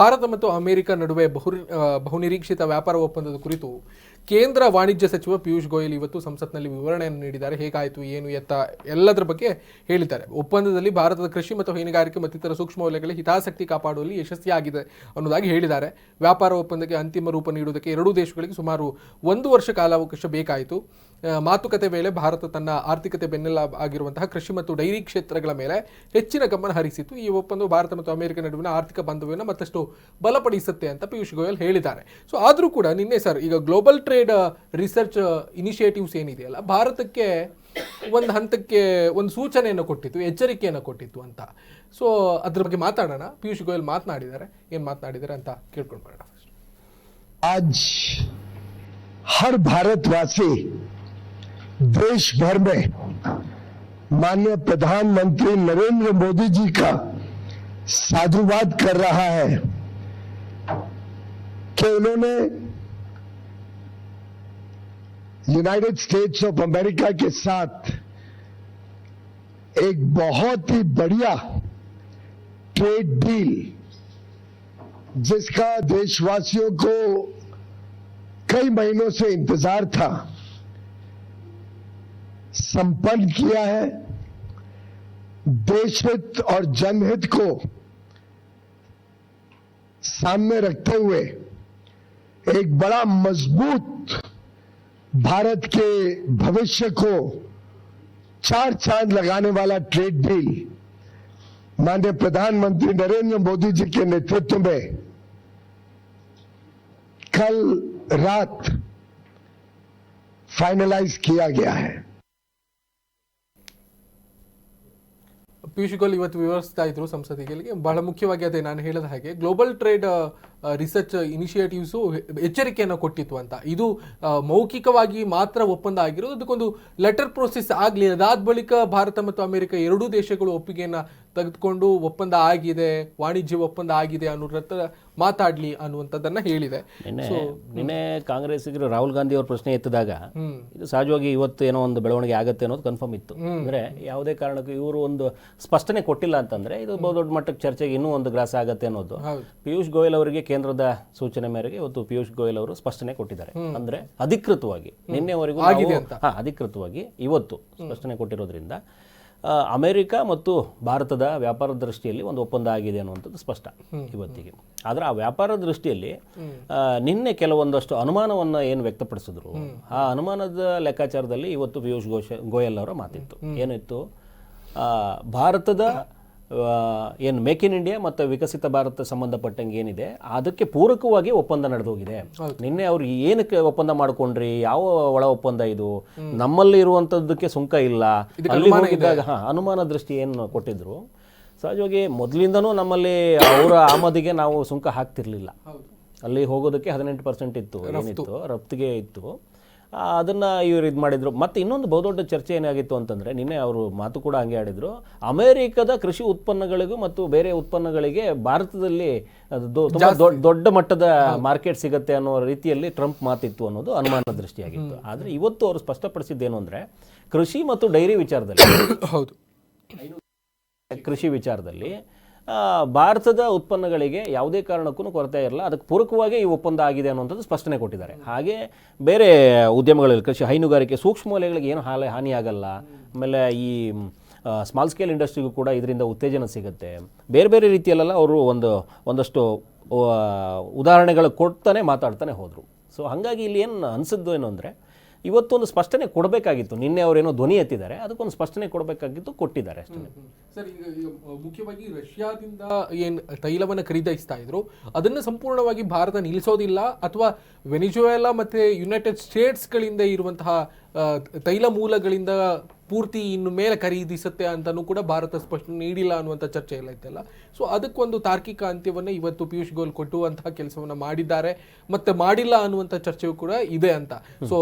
ಭಾರತ ಮತ್ತು ಅಮೆರಿಕ ನಡುವೆ ಬಹು ಬಹುನಿರೀಕ್ಷಿತ ವ್ಯಾಪಾರ ಒಪ್ಪಂದದ ಕುರಿತು ಕೇಂದ್ರ ವಾಣಿಜ್ಯ ಸಚಿವ ಪಿಯೂಷ್ ಗೋಯಲ್ ಇವತ್ತು ಸಂಸತ್ನಲ್ಲಿ ವಿವರಣೆಯನ್ನು ನೀಡಿದ್ದಾರೆ. ಹೇಗಾಯಿತು, ಏನು ಎತ್ತ, ಎಲ್ಲದರ ಬಗ್ಗೆ ಹೇಳಿದ್ದಾರೆ. ಒಪ್ಪಂದದಲ್ಲಿ ಭಾರತದ ಕೃಷಿ ಮತ್ತು ಹೈನುಗಾರಿಕೆ ಮತ್ತಿತರ ಸೂಕ್ಷ್ಮ ವಲಯಗಳ ಹಿತಾಸಕ್ತಿ ಕಾಪಾಡುವಲ್ಲಿ ಯಶಸ್ವಿಯಾಗಿದೆ ಅನ್ನೋದಾಗಿ ಹೇಳಿದ್ದಾರೆ. ವ್ಯಾಪಾರ ಒಪ್ಪಂದಕ್ಕೆ ಅಂತಿಮ ರೂಪ ನೀಡುವುದಕ್ಕೆ ಎರಡೂ ದೇಶಗಳಿಗೆ ಸುಮಾರು ಒಂದು ವರ್ಷ ಕಾಲಾವಕಾಶ ಬೇಕಾಯಿತು. ಮಾತುಕತೆ ವೇಳೆ ಭಾರತ ತನ್ನ ಆರ್ಥಿಕತೆ ಬೆನ್ನೆಲ್ಲ ಆಗಿರುವಂತಹ ಕೃಷಿ ಮತ್ತು ಡೈರಿ ಕ್ಷೇತ್ರಗಳ ಮೇಲೆ ಹೆಚ್ಚಿನ ಗಮನ ಹರಿಸಿತ್ತು. ಈ ಒಪ್ಪಂದವು ಭಾರತ ಮತ್ತು ಅಮೆರಿಕ ನಡುವಿನ ಆರ್ಥಿಕ ಬಾಂಧವ್ಯವನ್ನು ಮತ್ತಷ್ಟು ಬಲಪಡಿಸುತ್ತೆ ಅಂತ ಪಿಯೂಷ್ ಗೋಯಲ್ ಹೇಳಿದ್ದಾರೆ ಸೊ ಆದರೂ ಕೂಡ ನಿನ್ನೆ ಸರ್ ಈಗ ಗ್ಲೋಬಲ್ ಟ್ರೇಡ್ ರಿಸರ್ಚ್ ಇನಿಷಿಯೇಟಿವ್ಸ್ ಏನಿದೆಯಲ್ಲ ಭಾರತಕ್ಕೆ ಒಂದು ಹಂತಕ್ಕೆ ಒಂದು ಸೂಚನೆಯನ್ನು ಕೊಟ್ಟಿತ್ತು ಎಚ್ಚರಿಕೆಯನ್ನು ಕೊಟ್ಟಿತ್ತು ಅಂತ ಸೊ ಅದ್ರ ಬಗ್ಗೆ ಮಾತಾಡೋಣ ಪಿಯೂಷ್ ಗೋಯಲ್ ಮಾತನಾಡಿದ್ದಾರೆ ಏನು ಮಾತನಾಡಿದ್ದಾರೆ ಅಂತ ಕೇಳ್ಕೊಂಡು ಬರೋಣ आज हर भारतवासी देश भर में माननीय प्रधानमंत्री नरेंद्र मोदी जी का साधुवाद कर रहा है कि उन्होंने यूनाइटेड स्टेट्स ऑफ़ अमेरिका के साथ एक बहुत ही बढ़िया ट्रेड डील जिसका देशवासियों को कई महीनों से इंतज़ार था, संपन्न किया है। देशहित और जनहित को सामने रखते हुए एक बड़ा मज़बूत भारत के भविष्य को चार चाँद लगाने वाला ट्रेड डील माननीय प्रधानमंत्री नरेंद्र मोदी जी के नेतृत्व में कल रात फाइनलाइज किया गया है। ಪಿಯೂಷ್ ಗೋಲ್ ಇವತ್ತು ವಿವರಿಸ್ತಾ ಇದ್ರು ಸಂಸತ್ತಿಗೆ ಬಹಳ ಮುಖ್ಯವಾಗಿ ಅದೇ ನಾನು ಹೇಳಿದ ಹಾಗೆ ಗ್ಲೋಬಲ್ ಟ್ರೇಡ್ ರಿಸರ್ಚ್ ಇನಿಷಿಯೇಟಿವ್ಸು ಎಚ್ಚರಿಕೆಯನ್ನು ಕೊಟ್ಟಿತ್ತು ಅಂತ. ಇದು ಮೌಖಿಕವಾಗಿ ಮಾತ್ರ ಒಪ್ಪಂದ ಆಗಿರೋದು. ಅದಕ್ಕೊಂದು ಲೆಟರ್ ಪ್ರೋಸೆಸ್ ಆಗಲಿ. ಅದಾದ ಬಳಿಕ ಭಾರತ ಮತ್ತು ಅಮೆರಿಕ ಎರಡೂ ದೇಶಗಳು ಒಪ್ಪಿಗೆಯನ್ನು ತೆಗೆದುಕೊಂಡು ಒಪ್ಪಂದ ಆಗಿದೆ ವಾಣಿಜ್ಯ ಒಪ್ಪಂದ ಆಗಿದೆ ಅನ್ನೋದ್ರ ಹತ್ರ ಮಾತಾಡ್ಲಿ ಅನ್ನುವಂಥದ್ದನ್ನ ಹೇಳಿದೆ. ನಿನ್ನೆ ನಿನ್ನೆ ಕಾಂಗ್ರೆಸ್ಸಿಗರು ರಾಹುಲ್ ಗಾಂಧಿ ಅವ್ರ ಪ್ರಶ್ನೆ ಎತ್ತಿದಾಗ ಇದು ಸಹಜವಾಗಿ ಇವತ್ತು ಏನೋ ಒಂದು ಬೆಳವಣಿಗೆ ಆಗುತ್ತೆ ಅನ್ನೋದು ಕನ್ಫರ್ಮ್ ಇತ್ತು. ಅಂದ್ರೆ ಯಾವುದೇ ಕಾರಣಕ್ಕೂ ಇವರು ಒಂದು ಸ್ಪಷ್ಟನೆ ಕೊಟ್ಟಿಲ್ಲ ಅಂತಂದ್ರೆ ಇದು ಬಹು ದೊಡ್ಡ ಮಟ್ಟಕ್ಕೆ ಚರ್ಚೆಗೆ ಇನ್ನೂ ಒಂದು ಗ್ರಾಸ ಆಗುತ್ತೆ ಅನ್ನೋದು. ಪಿಯೂಷ್ ಗೋಯಲ್ ಅವರಿಗೆ ಕೇಂದ್ರದ ಸೂಚನೆ ಮೇರೆಗೆ ಇವತ್ತು ಪಿಯೂಷ್ ಗೋಯಲ್ ಅವರು ಸ್ಪಷ್ಟನೆ ಕೊಟ್ಟಿದ್ದಾರೆ. ಅಂದ್ರೆ ಅಧಿಕೃತವಾಗಿ ನಿನ್ನೆವರೆಗೂ ಆಗಿದೆ ಅಂತ. ಹಾ ಅಧಿಕೃತವಾಗಿ ಇವತ್ತು ಸ್ಪಷ್ಟನೆ ಕೊಟ್ಟಿರೋದ್ರಿಂದ ಅಮೆರಿಕ ಮತ್ತು ಭಾರತದ ವ್ಯಾಪಾರ ದೃಷ್ಟಿಯಲ್ಲಿ ಒಂದು ಒಪ್ಪಂದ ಆಗಿದೆ ಅನ್ನುವಂಥದ್ದು ಸ್ಪಷ್ಟ ಇವತ್ತಿಗೆ. ಆದರೆ ಆ ವ್ಯಾಪಾರ ದೃಷ್ಟಿಯಲ್ಲಿ ನಿನ್ನೆ ಕೆಲವೊಂದಷ್ಟು ಅನುಮಾನವನ್ನು ಏನು ವ್ಯಕ್ತಪಡಿಸಿದ್ರು? ಆ ಅನುಮಾನದ ಲೆಕ್ಕಾಚಾರದಲ್ಲಿ ಇವತ್ತು ಪಿಯೂಷ್ ಘೋಷ ಗೋಯಲ್ ಅವರ ಮಾತಿತ್ತು. ಏನಿತ್ತು? ಭಾರತದ ಏನು ಮೇಕ್ ಇನ್ ಇಂಡಿಯಾ ಮತ್ತು ವಿಕಸಿತ ಭಾರತ ಸಂಬಂಧಪಟ್ಟಂಗೆ ಏನಿದೆ ಅದಕ್ಕೆ ಪೂರಕವಾಗಿ ಒಪ್ಪಂದ ನಡೆದೋಗಿದೆ. ನಿನ್ನೆ ಅವ್ರು ಏನಕ್ಕೆ ಒಪ್ಪಂದ ಮಾಡ್ಕೊಂಡ್ರಿ? ಯಾವ ಒಳ ಒಪ್ಪಂದ ಇದು? ನಮ್ಮಲ್ಲಿ ಇರುವಂತದ್ದಕ್ಕೆ ಸುಂಕ ಇಲ್ಲ. ಅಲ್ಲಿ ಹೋಗಿದ್ದಾಗ ಹಾ ಅನುಮಾನ ದೃಷ್ಟಿ ಏನು ಕೊಟ್ಟಿದ್ರು? ಸಹಜವಾಗಿ ಮೊದಲಿಂದನೂ ನಮ್ಮಲ್ಲಿ ಅವರ ಆಮದಿಗೆ ನಾವು ಸುಂಕ ಹಾಕ್ತಿರ್ಲಿಲ್ಲ. ಅಲ್ಲಿ ಹೋಗೋದಕ್ಕೆ ಹದಿನೆಂಟು ಪರ್ಸೆಂಟ್ ಇತ್ತು ಏನಿತ್ತು? ರಫ್ತಿಗೆ ಇತ್ತು. ಅದನ್ನ ಇವ್ರು ಇದು ಮಾಡಿದ್ರು. ಮತ್ತೆ ಇನ್ನೊಂದು ಬಹುದೊಡ್ಡ ಚರ್ಚೆ ಏನಾಗಿತ್ತು ಅಂತಂದ್ರೆ ನಿನ್ನೆ ಅವರು ಮಾತು ಕೂಡ ಹಂಗೆ ಆಡಿದ್ರು. ಅಮೇರಿಕದ ಕೃಷಿ ಉತ್ಪನ್ನಗಳಿಗೂ ಮತ್ತು ಬೇರೆ ಉತ್ಪನ್ನಗಳಿಗೆ ಭಾರತದಲ್ಲಿ ಅದು ದೊ- ತುಂಬಾ ದೊಡ್ಡ ಮಟ್ಟದ ಮಾರ್ಕೆಟ್ ಸಿಗುತ್ತೆ ಅನ್ನೋ ರೀತಿಯಲ್ಲಿ ಟ್ರಂಪ್ ಮಾತಿತ್ತು ಅನ್ನೋದು ಅನುಮಾನ ದೃಷ್ಟಿಯಾಗಿತ್ತು. ಆದ್ರೆ ಇವತ್ತು ಅವರು ಸ್ಪಷ್ಟಪಡಿಸಿದ್ದೇನು ಅಂದ್ರೆ ಕೃಷಿ ಮತ್ತು ಡೈರಿ ವಿಚಾರದಲ್ಲಿ ಹೌದು. ಕೃಷಿ ವಿಚಾರದಲ್ಲಿ ಭಾರತದ ಉತ್ಪನ್ನಗಳಿಗೆ ಯಾವುದೇ ಕಾರಣಕ್ಕೂ ಕೊರತೆ ಇರಲ್ಲ. ಅದಕ್ಕೆ ಪೂರಕವಾಗಿ ಈ ಒಪ್ಪಂದ ಆಗಿದೆ ಅನ್ನುವಂಥದ್ದು ಸ್ಪಷ್ಟನೆ ಕೊಟ್ಟಿದ್ದಾರೆ. ಹಾಗೆ ಬೇರೆ ಉದ್ಯಮಗಳಲ್ಲಿ ಕೃಷಿ ಹೈನುಗಾರಿಕೆ ಸೂಕ್ಷ್ಮ ವಲಯಗಳಿಗೆ ಏನು ಹಾನಿ ಹಾನಿಯಾಗಲ್ಲ. ಆಮೇಲೆ ಈ ಸ್ಮಾಲ್ ಸ್ಕೇಲ್ ಇಂಡಸ್ಟ್ರಿಗೂ ಕೂಡ ಇದರಿಂದ ಉತ್ತೇಜನ ಸಿಗುತ್ತೆ. ಬೇರೆ ಬೇರೆ ರೀತಿಯಲ್ಲೆಲ್ಲ ಅವರು ಒಂದು, ಒಂದಷ್ಟು ಉದಾಹರಣೆಗಳು ಕೊಡ್ತಾನೆ ಮಾತಾಡ್ತಾನೆ ಹೋದರು. ಸೊ ಹಾಗಾಗಿ ಇಲ್ಲಿ ಏನು ಅನಿಸಿದ್ದು ಏನು ಅಂದರೆ ಇವತ್ತೊಂದು ಸ್ಪಷ್ಟನೆ ಕೊಡಬೇಕಾಗಿತ್ತು. ನಿನ್ನೆ ಅವರೇನೋ ಧ್ವನಿ ಎತ್ತಿದ್ದಾರೆ, ಅದಕ್ಕೊಂದು ಸ್ಪಷ್ಟನೆ ಕೊಡಬೇಕಾಗಿತ್ತು ಕೊಟ್ಟಿದ್ದಾರೆ ಅಷ್ಟೇ. ಸರ್, ಈಗ ಮುಖ್ಯವಾಗಿ ರಷ್ಯಾದಿಂದ ಏನು ತೈಲವನ್ನು ಖರೀದಿಸ್ತಾ ಇದ್ರು, ಅದನ್ನು ಸಂಪೂರ್ಣವಾಗಿ ಭಾರತ ನಿಲ್ಲಿಸೋದಿಲ್ಲ, ಅಥವಾ ವೆನಿಜುವೆಲಾ ಮತ್ತೆ ಯುನೈಟೆಡ್ ಸ್ಟೇಟ್ಸ್ಗಳಿಂದ ಇರುವಂತಹ ತೈಲ ಮೂಲಗಳಿಂದ ಪೂರ್ತಿ ಇನ್ನು ಮೇಲೆ ಖರೀದಿಸುತ್ತೆ ಅಂತಲೂ ಕೂಡ ಭಾರತ ಸ್ಪಷ್ಟನೆ ನೀಡಿಲ್ಲ ಅನ್ನುವಂಥ ಚರ್ಚೆ ಎಲ್ಲ ಇತ್ತಲ್ಲ. ಸೊ ಅದಕ್ಕೊಂದು ತಾರ್ಕಿಕ ಅಂತ್ಯವನ್ನು ಇವತ್ತು ಪಿಯೂಷ್ ಗೋಯಲ್ ಕೊಟ್ಟುವಂತಹ ಕೆಲಸವನ್ನು ಮಾಡಿದ್ದಾರೆ. ಮತ್ತೆ ಮಾಡಿಲ್ಲ ಅನ್ನುವಂಥ ಚರ್ಚೆಯೂ ಕೂಡ ಇದೆ ಅಂತ. ಸೊ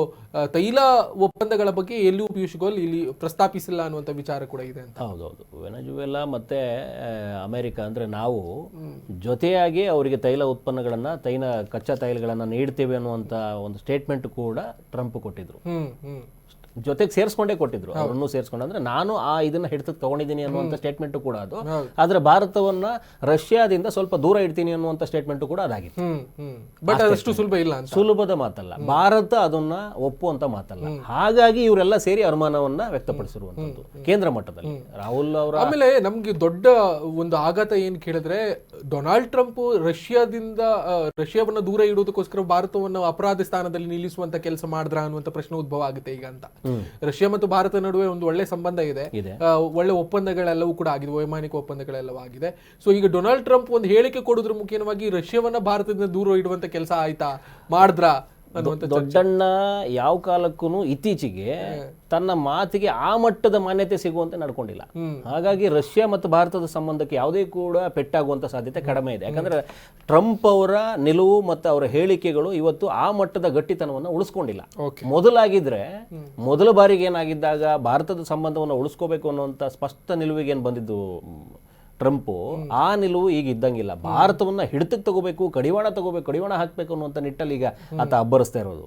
ತೈಲ ಒಪ್ಪಂದಗಳ ಬಗ್ಗೆ ಎಲ್ಲಿಯೂ ಪಿಯೂಷ್ ಗೋಯಲ್ ಇಲ್ಲಿ ಪ್ರಸ್ತಾಪಿಸಿಲ್ಲ ಅನ್ನುವಂಥ ವಿಚಾರ ಕೂಡ ಇದೆ ಅಂತ. ಹೌದೌದು. ವೆನಜುವೆಲಾ ಮತ್ತೆ ಅಮೆರಿಕ ಅಂದರೆ ನಾವು ಜೊತೆಯಾಗಿ ಅವರಿಗೆ ತೈಲ ಉತ್ಪನ್ನಗಳನ್ನು ತೈಲ ಕಚ್ಚಾ ತೈಲಗಳನ್ನು ನೀಡ್ತೇವೆ ಅನ್ನುವಂಥ ಒಂದು ಸ್ಟೇಟ್ಮೆಂಟ್ ಕೂಡ ಟ್ರಂಪ್ ಕೊಟ್ಟಿದ್ರು. ಜೊತೆಗೆ ಸೇರಿಸ್ಕೊಂಡೇ ಕೊಟ್ಟಿದ್ರು. ಅವರನ್ನು ಸೇರಿಸ್ಕೊಂಡು ಅಂದ್ರೆ ನಾನು ಆ ಇದನ್ನ ಹಿಡಿತಕ್ಕೆ ತಗೊಂಡಿದ್ದೀನಿ ಅನ್ನುವಂಥ ಸ್ಟೇಟ್ಮೆಂಟ್ ಕೂಡ ಅದು. ಆದ್ರೆ ಭಾರತವನ್ನ ರಷ್ಯಾದಿಂದ ಸ್ವಲ್ಪ ದೂರ ಇಡ್ತೀನಿ ಅನ್ನುವಂಥ ಸ್ಟೇಟ್ಮೆಂಟ್ ಕೂಡ ಅದಾಗಿತ್ತು. ಬಟ್ ಅದಷ್ಟು ಸುಲಭ ಇಲ್ಲ ಸುಲಭದ ಮಾತಲ್ಲ. ಭಾರತ ಅದನ್ನ ಒಪ್ಪುವಂತ ಮಾತಲ್ಲ. ಹಾಗಾಗಿ ಇವರೆಲ್ಲ ಸೇರಿ ಅನುಮಾನವನ್ನ ವ್ಯಕ್ತಪಡಿಸಿರುವಂತದ್ದು ಕೇಂದ್ರ ಮಟ್ಟದಲ್ಲಿ. ರಾಹುಲ್ ಅವರ ಆಮೇಲೆ ನಮ್ಗೆ ದೊಡ್ಡ ಒಂದು ಆಘಾತ ಏನ್ ಕೇಳಿದ್ರೆ ಡೊನಾಲ್ಡ್ ಟ್ರಂಪ್ ರಷ್ಯಾದಿಂದ ರಷ್ಯಾವನ್ನು ದೂರ ಇಡುವುದಕ್ಕೋಸ್ಕರ ಭಾರತವನ್ನು ಅಪರಾಧ ಸ್ಥಾನದಲ್ಲಿ ನಿಲ್ಲಿಸುವಂತ ಕೆಲಸ ಮಾಡಿದ್ರ ಅನ್ನುವಂತ ಪ್ರಶ್ನೆ ಉದ್ಭವ ಆಗುತ್ತೆ ಈಗ ಅಂತ. ರಷ್ಯಾ ಮತ್ತು ಭಾರತ ನಡುವೆ ಒಂದು ಒಳ್ಳೆ ಸಂಬಂಧ ಇದೆ. ಒಳ್ಳೆ ಒಪ್ಪಂದಗಳೆಲ್ಲವೂ ಕೂಡ ಆಗಿದೆ ವೈಮಾನಿಕ ಒಪ್ಪಂದಗಳೆಲ್ಲವೂ ಆಗಿದೆ. ಸೊ ಈಗ ಡೊನಾಲ್ಡ್ ಟ್ರಂಪ್ ಒಂದು ಹೇಳಿಕೆ ಕೊಡೋದ್ರ ಮುಖ್ಯವಾಗಿ ರಷ್ಯಾವನ್ನ ಭಾರತದಿಂದ ದೂರ ಇಡುವಂತ ಕೆಲಸ ಆಯ್ತಾ ಮಾಡಿದ್ರ? ದೊಡ್ಡಣ್ಣ ಯಾವ ಕಾಲಕ್ಕೂ ಇತ್ತೀಚೆಗೆ ತನ್ನ ಮಾತಿಗೆ ಆ ಮಟ್ಟದ ಮಾನ್ಯತೆ ಸಿಗುವಂತೆ ನಡ್ಕೊಂಡಿಲ್ಲ. ಹಾಗಾಗಿ ರಷ್ಯಾ ಮತ್ತು ಭಾರತದ ಸಂಬಂಧಕ್ಕೆ ಯಾವುದೇ ಕೂಡ ಪೆಟ್ಟಾಗುವಂತ ಸಾಧ್ಯತೆ ಕಡಿಮೆ ಇದೆ. ಯಾಕಂದ್ರೆ ಟ್ರಂಪ್ ಅವರ ನಿಲುವು ಮತ್ತು ಅವರ ಹೇಳಿಕೆಗಳು ಇವತ್ತು ಆ ಮಟ್ಟದ ಗಟ್ಟಿತನವನ್ನು ಉಳಿಸ್ಕೊಂಡಿಲ್ಲ. ಮೊದಲಾಗಿದ್ರೆ ಮೊದಲ ಬಾರಿಗೆ ಏನಾಗಿದ್ದಾಗ ಭಾರತದ ಸಂಬಂಧವನ್ನು ಉಳಿಸ್ಕೋಬೇಕು ಅನ್ನುವಂಥ ಸ್ಪಷ್ಟ ನಿಲುವಿಗೆ ಏನು ಬಂದಿದ್ದು? ಟ್ರಂಪು ಆ ನಿಲುವು ಈಗ ಇದ್ದಂಗಿಲ್ಲ. ಭಾರತವನ್ನ ಹಿಡಿತಕ್ಕೆ ತಗೋಬೇಕು ಕಡಿವಾಣ ತಗೋಬೇಕು ಕಡಿವಾಣ ಹಾಕ್ಬೇಕು ಅನ್ನುವಂಥ ನಿಟ್ಟಲ್ಲಿ ಈಗ ಆತ ಅಬ್ಬರಿಸ್ತಾ ಇರೋದು.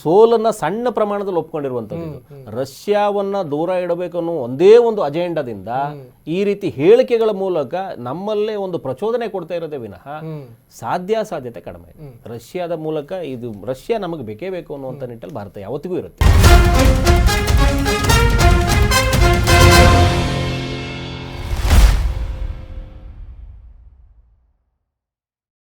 ಸೋಲನ್ನ ಸಣ್ಣ ಪ್ರಮಾಣದಲ್ಲಿ ಒಪ್ಕೊಂಡಿರುವಂಥದ್ದು. ರಷ್ಯಾವನ್ನ ದೂರ ಇಡಬೇಕು ಅನ್ನೋ ಒಂದೇ ಒಂದು ಅಜೆಂಡಾದಿಂದ ಈ ರೀತಿ ಹೇಳಿಕೆಗಳ ಮೂಲಕ ನಮ್ಮಲ್ಲೇ ಒಂದು ಪ್ರಚೋದನೆ ಕೊಡ್ತಾ ಇರೋದೇ ವಿನಃ ಸಾಧ್ಯ ಸಾಧ್ಯತೆ ಕಡಿಮೆ. ರಷ್ಯಾದ ಮೂಲಕ ಇದು ರಷ್ಯಾ ನಮಗೆ ಬೇಕೇ ಬೇಕು ಅನ್ನುವಂಥ ನಿಟ್ಟಲ್ಲಿ ಭಾರತ ಯಾವತ್ತಿಗೂ ಇರುತ್ತೆ.